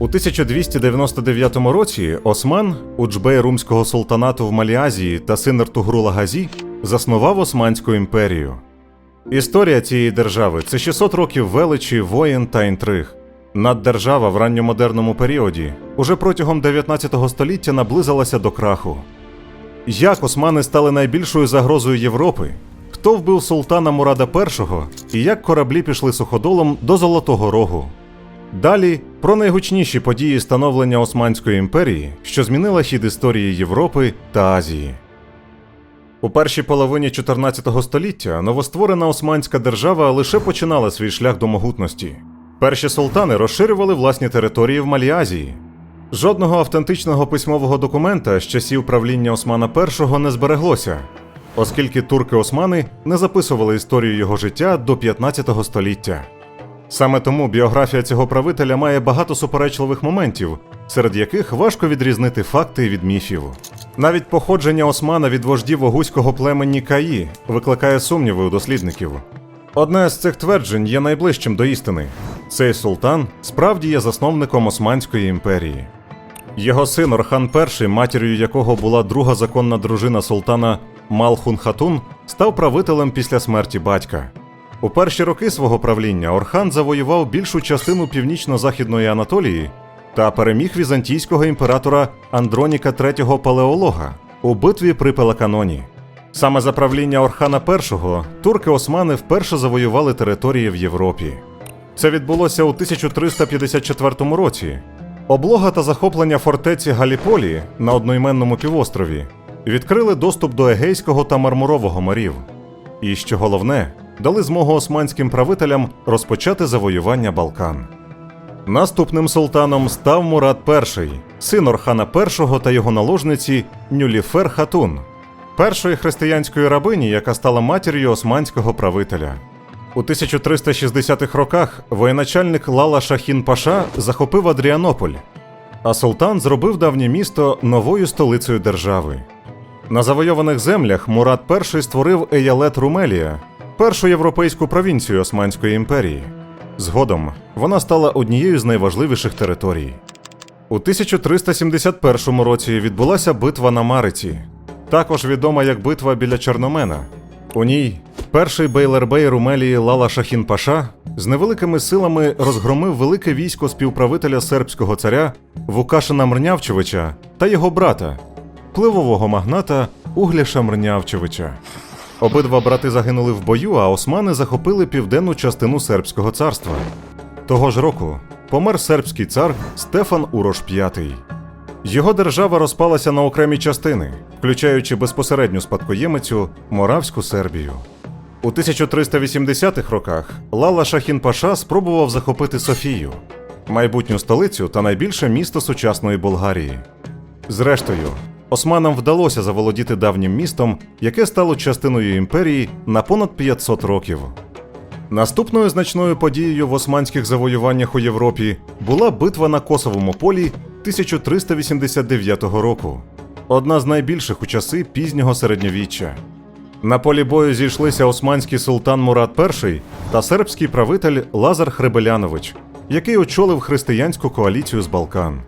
У 1299 році Осман, уджбей румського султанату в Маліазії та син Ертугрула Газі, заснував Османську імперію. Історія цієї держави це 600 років величі, воєн та інтриг. Наддержава в ранньомодерному періоді уже протягом 19 століття наблизилася до краху. Як османи стали найбільшою загрозою Європи? Хто вбив султана Мурада І і як кораблі пішли суходолом до Золотого Рогу? Далі про найгучніші події становлення Османської імперії, що змінила хід історії Європи та Азії. У першій половині 14 століття новостворена Османська держава лише починала свій шлях до могутності. Перші султани розширювали власні території в Малій-Азії. Жодного автентичного письмового документа з часів правління Османа І не збереглося, оскільки турки-османи не записували історію його життя до 15 століття. Саме тому біографія цього правителя має багато суперечливих моментів, серед яких важко відрізнити факти від міфів. Навіть походження Османа від вождів огузького племені Каї викликає сумніви у дослідників. Одне з цих тверджень є найближчим до істини: цей султан справді є засновником Османської імперії. Його син Орхан І, матір'ю якого була друга законна дружина султана Малхун Хатун, став правителем після смерті батька. У перші роки свого правління Орхан завоював більшу частину північно-західної Анатолії та переміг візантійського імператора Андроніка III Палеолога у битві при Пелаканоні. Саме за правління Орхана І турки-османи вперше завоювали території в Європі. Це відбулося у 1354 році. Облога та захоплення фортеці Галіполі на одноіменному півострові відкрили доступ до Егейського та Мармурового морів. І що головне, дали змогу османським правителям розпочати завоювання Балкан. Наступним султаном став Мурад І, син Орхана І та його наложниці Нюліфер Хатун, першої християнської рабині, яка стала матір'ю османського правителя. У 1360-х роках воєначальник Лала Шахін Паша захопив Адріанополь, а султан зробив давнє місто новою столицею держави. На завойованих землях Мурад І створив Еялет Румелія, першу європейську провінцію Османської імперії. Згодом вона стала однією з найважливіших територій. У 1371 році відбулася битва на Мариці, також відома як битва біля Чорномена. У ній перший бейлербей Румелії Лала Шахін Паша з невеликими силами розгромив велике військо співправителя сербського царя Вукашина Мрнявчевича та його брата, пливового магната Угляша Мрнявчевича. Обидва брати загинули в бою, а османи захопили південну частину сербського царства. Того ж року помер сербський цар Стефан Урош V. Його держава розпалася на окремі частини, включаючи безпосередню спадкоємицю Моравську Сербію. У 1380-х роках Лала Шахін Паша спробував захопити Софію, майбутню столицю та найбільше місто сучасної Болгарії. Зрештою, османам вдалося заволодіти давнім містом, яке стало частиною імперії на понад 500 років. Наступною значною подією в османських завоюваннях у Європі була битва на Косовому полі 1389 року, одна з найбільших у часи пізнього середньовіччя. На полі бою зійшлися османський султан Мурат І та сербський правитель Лазар Хребелянович, який очолив християнську коаліцію з Балкан.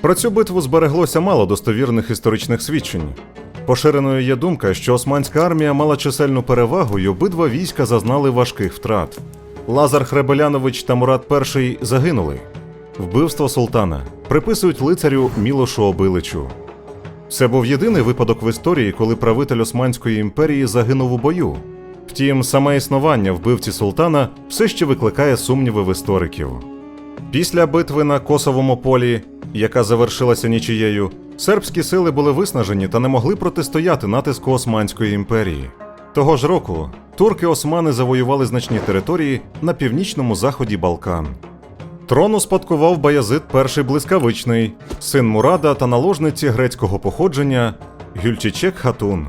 Про цю битву збереглося мало достовірних історичних свідчень. Поширеною є думка, що османська армія мала чисельну перевагу, і обидва війська зазнали важких втрат. Лазар Хребелянович та Мурат І загинули. Вбивство султана приписують лицарю Мілошу Обиличу. Це був єдиний випадок в історії, коли правитель Османської імперії загинув у бою. Втім, саме існування вбивці султана все ще викликає сумніви в істориків. Після битви на Косовому полі, яка завершилася нічією, сербські сили були виснажені та не могли протистояти натиску Османської імперії. Того ж року турки-османи завоювали значні території на північному заході Балкан. Трон успадкував Баязид І блискавичний, син Мурада та наложниці грецького походження Гюльчичек Хатун.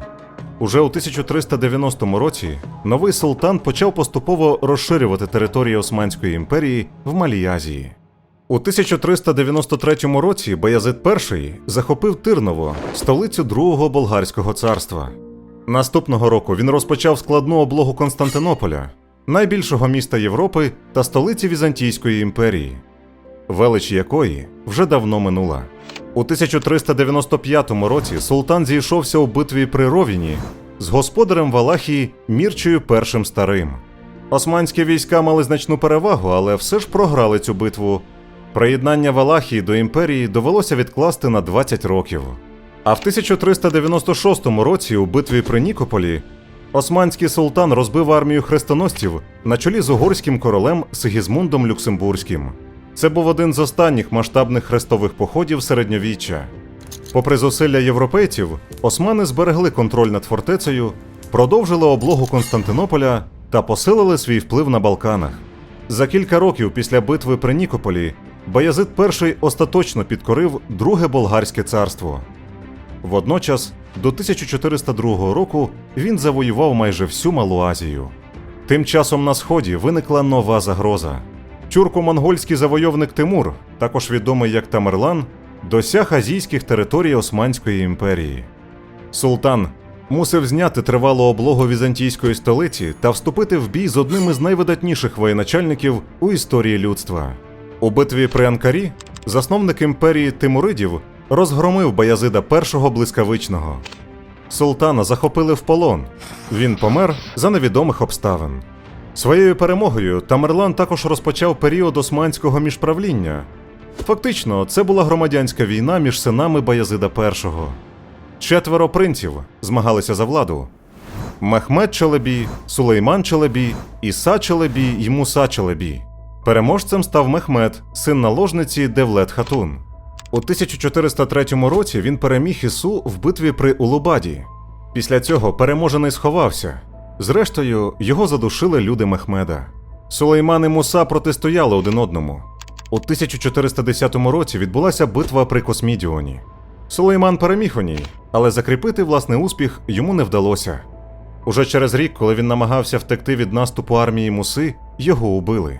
Уже у 1390 році новий султан почав поступово розширювати території Османської імперії в Малій Азії. У 1393 році Баязид І захопив Тирново, столицю Другого болгарського царства. Наступного року він розпочав складну облогу Константинополя, найбільшого міста Європи та столиці Візантійської імперії. велич якої вже давно минула. У 1395 році султан зійшовся у битві при Ровіні з господарем Валахії Мірчею І старим. Османські війська мали значну перевагу, але все ж програли цю битву. Приєднання Валахії до імперії довелося відкласти на 20 років. А в 1396 році у битві при Нікополі османський султан розбив армію хрестоносців на чолі з угорським королем Сигізмундом Люксембурзьким. Це був один з останніх масштабних хрестових походів середньовіччя. Попри зусилля європейців, османи зберегли контроль над фортецею, продовжили облогу Константинополя та посилили свій вплив на Балканах. За кілька років після битви при Нікополі Баязид І остаточно підкорив Друге Болгарське царство. Водночас, до 1402 року він завоював майже всю Малу Азію. Тим часом на сході виникла нова загроза. Тюрко-монгольський завойовник Тимур, також відомий як Тамерлан, досяг азійських територій Османської імперії. Султан мусив зняти тривалу облогу візантійської столиці та вступити в бій з одним із найвидатніших воєначальників у історії людства. У битві при Анкарі засновник імперії Тимуридів розгромив Баязида І блискавичного. Султана захопили в полон. Він помер за невідомих обставин. Своєю перемогою Тамерлан також розпочав період османського міжправління. Фактично, це була громадянська війна між синами Баязида І. Четверо принців змагалися за владу: Мехмед Челебі, Сулейман Челебі, Іса Челебі й Муса Челебі. Переможцем став Мехмед, син наложниці Девлет Хатун. У 1403 році він переміг Ісу в битві при Улубаді. Після цього переможений сховався. Зрештою, його задушили люди Мехмеда. Сулейман і Муса протистояли один одному. У 1410 році відбулася битва при Космідіоні. Сулейман переміг у ній, але закріпити власний успіх йому не вдалося. Уже через рік, коли він намагався втекти від наступу армії Муси, його убили.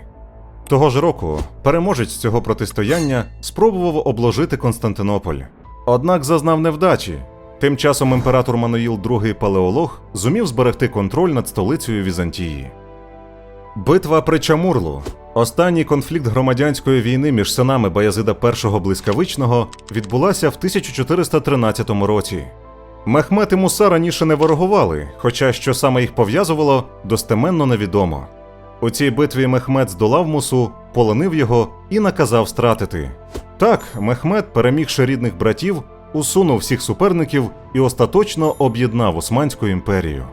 Того ж року переможець цього протистояння спробував обложити Константинополь. Однак зазнав невдачі. Тим часом імператор Мануїл II Палеолог зумів зберегти контроль над столицею Візантії. Битва при Чамурлу. Останній конфлікт громадянської війни між синами Баязида І Блискавичного відбулася в 1413 році. Мехмед і Муса раніше не ворогували, хоча що саме їх пов'язувало, достеменно невідомо. У цій битві Мехмед здолав Мусу, полонив його і наказав стратити. Так, Мехмед, перемігши рідних братів, усунув всіх суперників і остаточно об'єднав Османську імперію.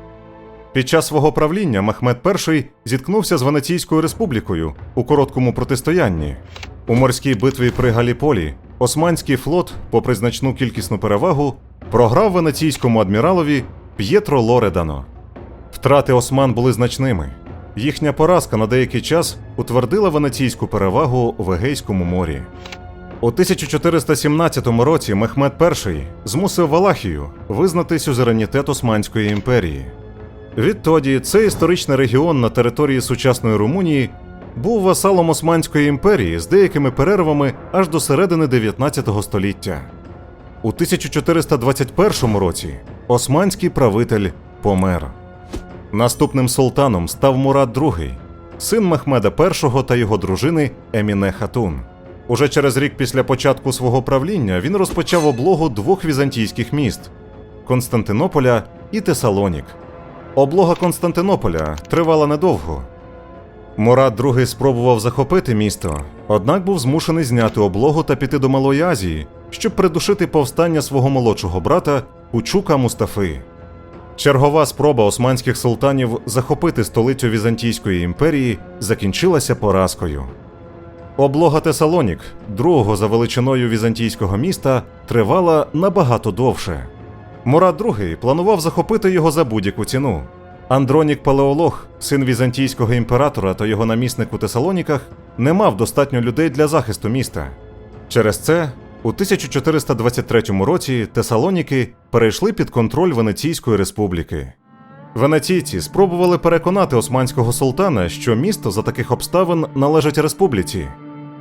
Під час свого правління Мехмед І зіткнувся з Венеційською республікою у короткому протистоянні. У морській битві при Галіполі Османський флот, попри значну кількісну перевагу, програв венеційському адміралові П'єтро Лоредано. Втрати осман були значними. Їхня поразка на деякий час утвердила венеційську перевагу в Егейському морі. У 1417 році Мехмед І змусив Валахію визнати сюзеренітет Османської імперії. Відтоді цей історичний регіон на території сучасної Румунії був васалом Османської імперії з деякими перервами аж до середини 19 століття. У 1421 році османський правитель помер. Наступним султаном став Мурад II, син Мехмеда І та його дружини Еміне Хатун. Уже через рік після початку свого правління він розпочав облогу двох візантійських міст Константинополя і Тесалонік. Облога Константинополя тривала недовго. Мурад II спробував захопити місто, однак був змушений зняти облогу та піти до Малої Азії, щоб придушити повстання свого молодшого брата Кучука Мустафи. Чергова спроба османських султанів захопити столицю Візантійської імперії закінчилася поразкою. Облога Тесалонік, другого за величиною візантійського міста, тривала набагато довше. Мурад II планував захопити його за будь-яку ціну. Андронік Палеолог, син візантійського імператора та його намісник у Тесалоніках, не мав достатньо людей для захисту міста. Через це у 1423 році Тесалоніки перейшли під контроль Венеційської республіки. Венеційці спробували переконати османського султана, що місто за таких обставин належить республіці.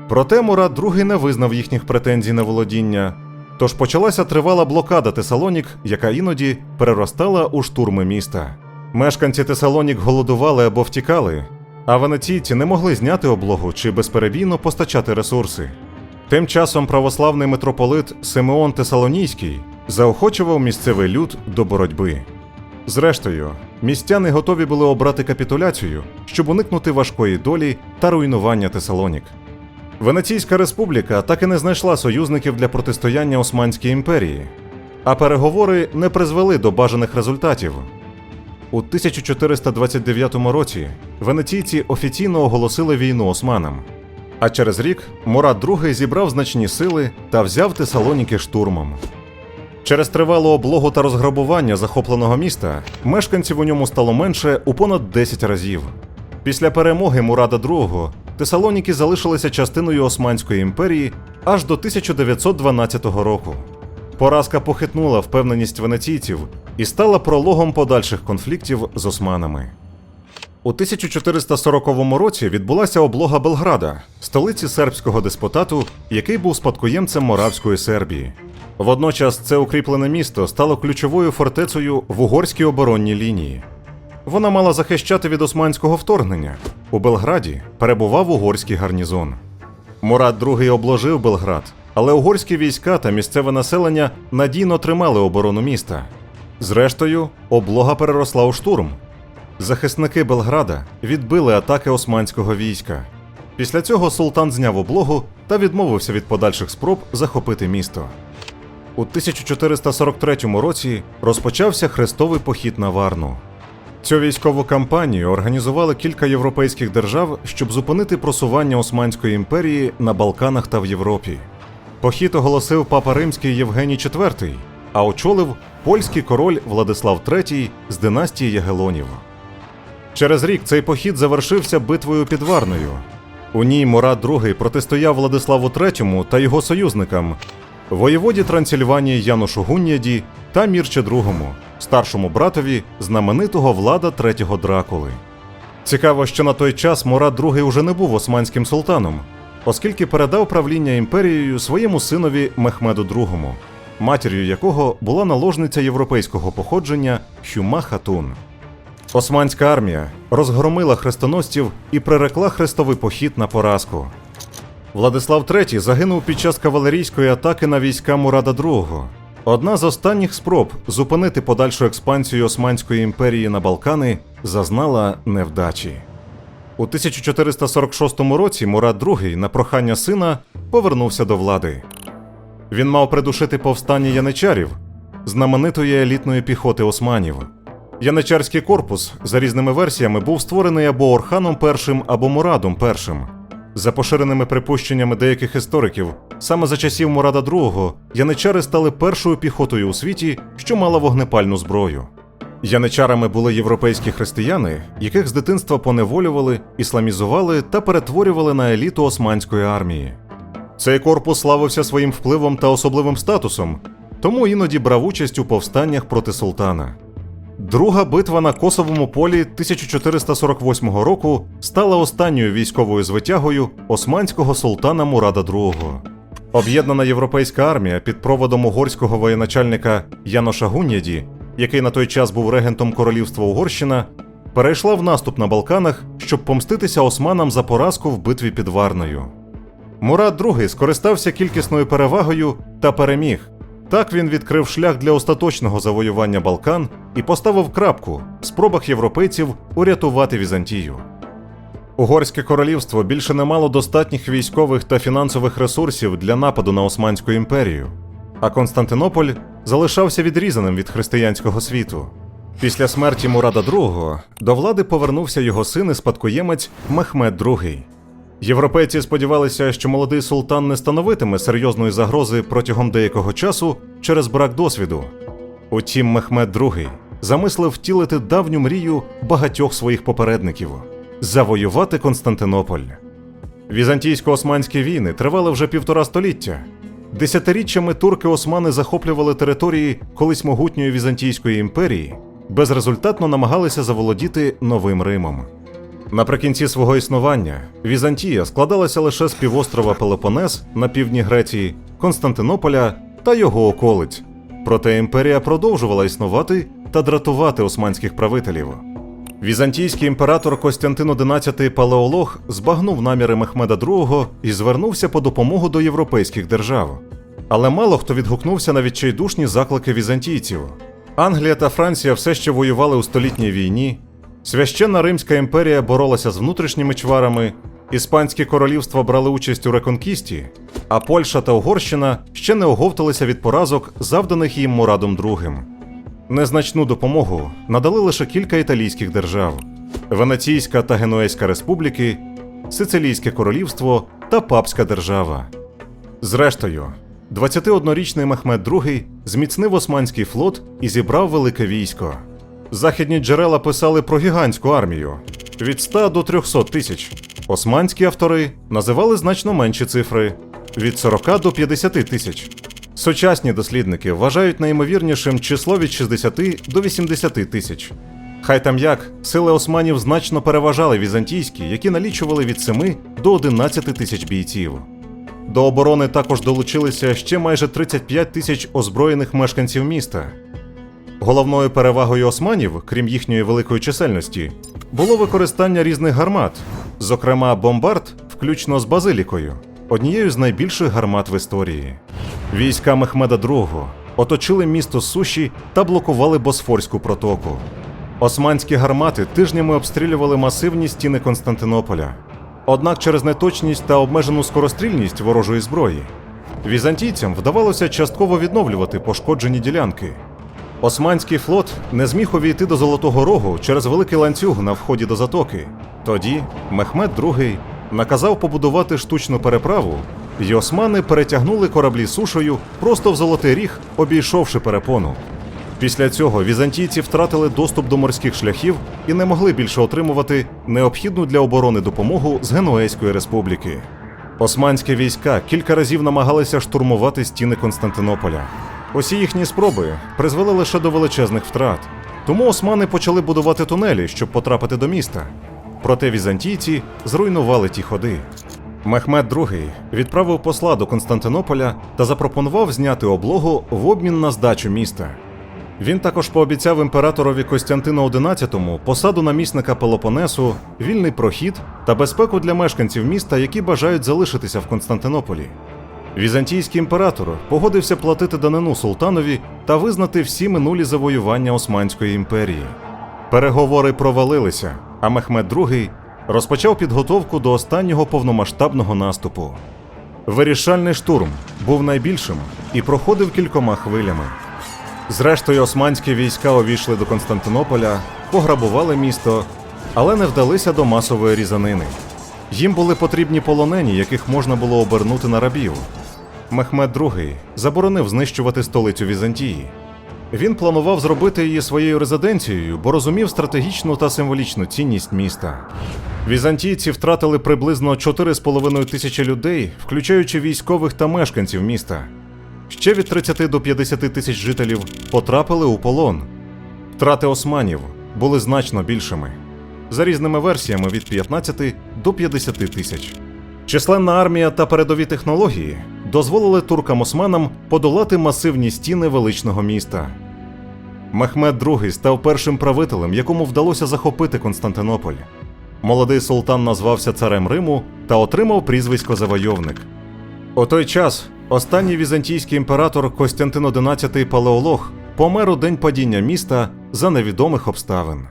Проте Мурад II не визнав їхніх претензій на володіння. Тож почалася тривала блокада Тесалонік, яка іноді переростала у штурми міста. Мешканці Тесалонік голодували або втікали, а венеційці не могли зняти облогу чи безперебійно постачати ресурси. Тим часом православний митрополит Симеон Тесалонійський заохочував місцевий люд до боротьби. Зрештою, містяни готові були обрати капітуляцію, щоб уникнути важкої долі та руйнування Тесалонік. Венеційська республіка так і не знайшла союзників для протистояння Османській імперії, а переговори не призвели до бажаних результатів. У 1429 році венеційці офіційно оголосили війну османам. А через рік Мурат II зібрав значні сили та взяв Тесалоніки штурмом. Через тривалу облогу та розграбування захопленого міста мешканців у ньому стало менше у понад 10 разів. Після перемоги Мурада II Тесалоніки залишилися частиною Османської імперії аж до 1912 року. Поразка похитнула впевненість венеційців і стала прологом подальших конфліктів з османами. У 1440 році відбулася облога Белграда, столиці сербського деспотату, який був спадкоємцем Моравської Сербії. Водночас це укріплене місто стало ключовою фортецею в угорській оборонній лінії. Вона мала захищати від османського вторгнення. У Белграді перебував угорський гарнізон. Мурат II обложив Белград, але угорські війська та місцеве населення надійно тримали оборону міста. Зрештою, облога переросла у штурм. Захисники Белграда відбили атаки османського війська. Після цього султан зняв облогу та відмовився від подальших спроб захопити місто. У 1443 році розпочався хрестовий похід на Варну. Цю військову кампанію організували кілька європейських держав, щоб зупинити просування Османської імперії на Балканах та в Європі. Похід оголосив папа римський Євгеній IV, а очолив польський король Владислав III з династії Ягелонів. Через рік цей похід завершився битвою під Варною. У ній Мурат II протистояв Владиславу III та його союзникам, воєводі Трансильванії Янушу Гунняді та Мірче II, старшому братові знаменитого влада третього Дракули. Цікаво, що на той час Мурат II уже не був османським султаном, оскільки передав правління імперією своєму синові Мехмеду II, матір'ю якого була наложниця європейського походження Хюма Хатун. Османська армія розгромила хрестоносців і прирекла хрестовий похід на поразку. Владислав III загинув під час кавалерійської атаки на війська Мурада II. Одна з останніх спроб зупинити подальшу експансію Османської імперії на Балкани зазнала невдачі. У 1446 році Мурад II на прохання сина повернувся до влади. Він мав придушити повстання яничарів, знаменитої елітної піхоти османів. Яничарський корпус, за різними версіями, був створений або Орханом І, або Мурадом І. За поширеними припущеннями деяких істориків, саме за часів Мурада II яничари стали першою піхотою у світі, що мала вогнепальну зброю. Яничарами були європейські християни, яких з дитинства поневолювали, ісламізували та перетворювали на еліту османської армії. Цей корпус славився своїм впливом та особливим статусом, тому іноді брав участь у повстаннях проти султана. Друга битва на Косовому полі 1448 року стала останньою військовою звитягою османського султана Мурада II. Об'єднана європейська армія під проводом угорського воєначальника Яноша Гунняді, який на той час був регентом королівства Угорщина, перейшла в наступ на Балканах, щоб помститися османам за поразку в битві під Варною. Мурад II скористався кількісною перевагою та переміг. Так він відкрив шлях для остаточного завоювання Балкан і поставив крапку в спробах європейців урятувати Візантію. Угорське королівство більше не мало достатніх військових та фінансових ресурсів для нападу на Османську імперію, а Константинополь залишався відрізаним від християнського світу. Після смерті Мурада II до влади повернувся його син і спадкоємець Мехмед II. Європейці сподівалися, що молодий султан не становитиме серйозної загрози протягом деякого часу через брак досвіду. Утім, Мехмед II замислив втілити давню мрію багатьох своїх попередників завоювати Константинополь. Візантійсько-османські війни тривали вже півтора століття. Десятиріччями турки-османи захоплювали території колись могутньої Візантійської імперії, безрезультатно намагалися заволодіти новим Римом. Наприкінці свого існування Візантія складалася лише з півострова Пелопонес на півдні Греції, Константинополя та його околиць. Проте імперія продовжувала існувати та дратувати османських правителів. Візантійський імператор Костянтин XI Палеолог збагнув наміри Мехмеда II і звернувся по допомогу до європейських держав. Але мало хто відгукнувся на відчайдушні заклики візантійців. Англія та Франція все ще воювали у столітній війні. Священна Римська імперія боролася з внутрішніми чварами, Іспанські королівства брали участь у реконкісті, а Польща та Угорщина ще не оговталися від поразок, завданих їм Мурадом II. Незначну допомогу надали лише кілька італійських держав: Венеційська та Генуезька республіки, Сицилійське королівство та Папська держава. Зрештою, 21-річний Мехмед II зміцнив османський флот і зібрав велике військо. Західні джерела писали про гігантську армію від 100 до 300 тисяч. Османські автори називали значно менші цифри від 40 до 50 тисяч. Сучасні дослідники вважають найімовірнішим число від 60 до 80 тисяч. Хай там як, сили османів значно переважали візантійські, які налічували від 7 до 11 тисяч бійців. До оборони також долучилися ще майже 35 тисяч озброєних мешканців міста. Головною перевагою османів, крім їхньої великої чисельності, було використання різних гармат, зокрема бомбард, включно з базилікою, однією з найбільших гармат в історії. Війська Мехмеда II оточили місто суші та блокували Босфорську протоку. Османські гармати тижнями обстрілювали масивні стіни Константинополя. Однак через неточність та обмежену скорострільність ворожої зброї візантійцям вдавалося частково відновлювати пошкоджені ділянки. Османський флот не зміг увійти до Золотого Рогу через великий ланцюг на вході до затоки. Тоді Мехмед II наказав побудувати штучну переправу, і османи перетягнули кораблі сушою просто в Золотий Ріг, обійшовши перепону. Після цього візантійці втратили доступ до морських шляхів і не могли більше отримувати необхідну для оборони допомогу з Генуезької республіки. Османські війська кілька разів намагалися штурмувати стіни Константинополя. Усі їхні спроби призвели лише до величезних втрат. Тому османи почали будувати тунелі, щоб потрапити до міста. Проте візантійці зруйнували ті ходи. Мехмед II відправив посла до Константинополя та запропонував зняти облогу в обмін на здачу міста. Він також пообіцяв імператорові Костянтину XI посаду намісника Пелопонесу, вільний прохід та безпеку для мешканців міста, які бажають залишитися в Константинополі. Візантійський імператор погодився платити данину султанові та визнати всі минулі завоювання Османської імперії. Переговори провалилися, а Мехмед II розпочав підготовку до останнього повномасштабного наступу. Вирішальний штурм був найбільшим і проходив кількома хвилями. Зрештою, османські війська увійшли до Константинополя, пограбували місто, але не вдалися до масової різанини. Їм були потрібні полонені, яких можна було обернути на рабів. Мехмед II заборонив знищувати столицю Візантії. Він планував зробити її своєю резиденцією, бо розумів стратегічну та символічну цінність міста. Візантійці втратили приблизно 4,5 тисячі людей, включаючи військових та мешканців міста. Ще від 30 до 50 тисяч жителів потрапили у полон. Втрати османів були значно більшими. За різними версіями від 15 до 50 тисяч. Численна армія та передові технології дозволили туркам-османам подолати масивні стіни величного міста. Мехмед II став першим правителем, якому вдалося захопити Константинополь. Молодий султан назвався царем Риму та отримав прізвисько Завойовник. У той час останній візантійський імператор Костянтин XI Палеолог помер у день падіння міста за невідомих обставин.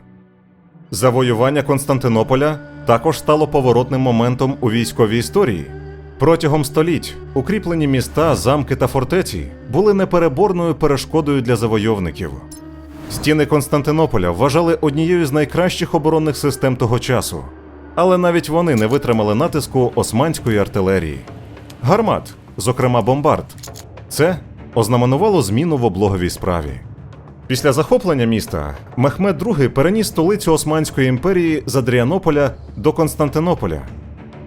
Завоювання Константинополя також стало поворотним моментом у військовій історії. Протягом століть укріплені міста, замки та фортеці були непереборною перешкодою для завойовників. Стіни Константинополя вважали однією з найкращих оборонних систем того часу, але навіть вони не витримали натиску османської артилерії. Гармат, зокрема бомбард, це ознаменувало зміну в облоговій справі. Після захоплення міста Мехмед II переніс столицю Османської імперії з Адріанополя до Константинополя.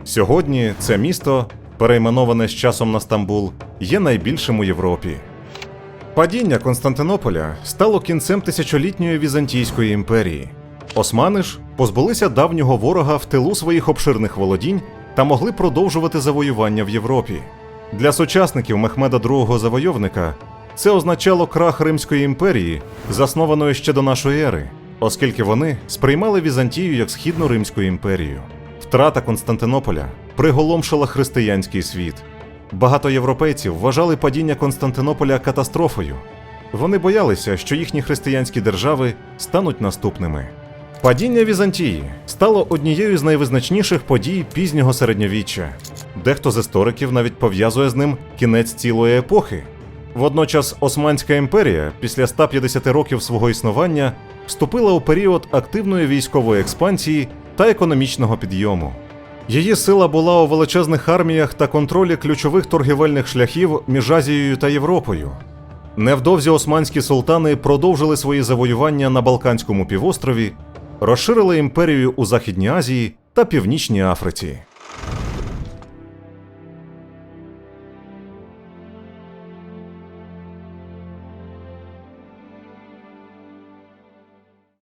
Сьогодні це місто, перейменоване з часом на Стамбул, є найбільшим у Європі. Падіння Константинополя стало кінцем тисячолітньої Візантійської імперії. Османи ж позбулися давнього ворога в тилу своїх обширних володінь та могли продовжувати завоювання в Європі. Для сучасників Мехмеда II завойовника це означало крах Римської імперії, заснованої ще до нашої ери, оскільки вони сприймали Візантію як східну Римську імперію. Втрата Константинополя приголомшила християнський світ. Багато європейців вважали падіння Константинополя катастрофою. Вони боялися, що їхні християнські держави стануть наступними. Падіння Візантії стало однією з найвизначніших подій пізнього середньовіччя. Дехто з істориків навіть пов'язує з ним кінець цілої епохи. Водночас Османська імперія після 150 років свого існування вступила у період активної військової експансії та економічного підйому. Її сила була у величезних арміях та контролі ключових торгівельних шляхів між Азією та Європою. Невдовзі османські султани продовжили свої завоювання на Балканському півострові, розширили імперію у Західній Азії та Північній Африці.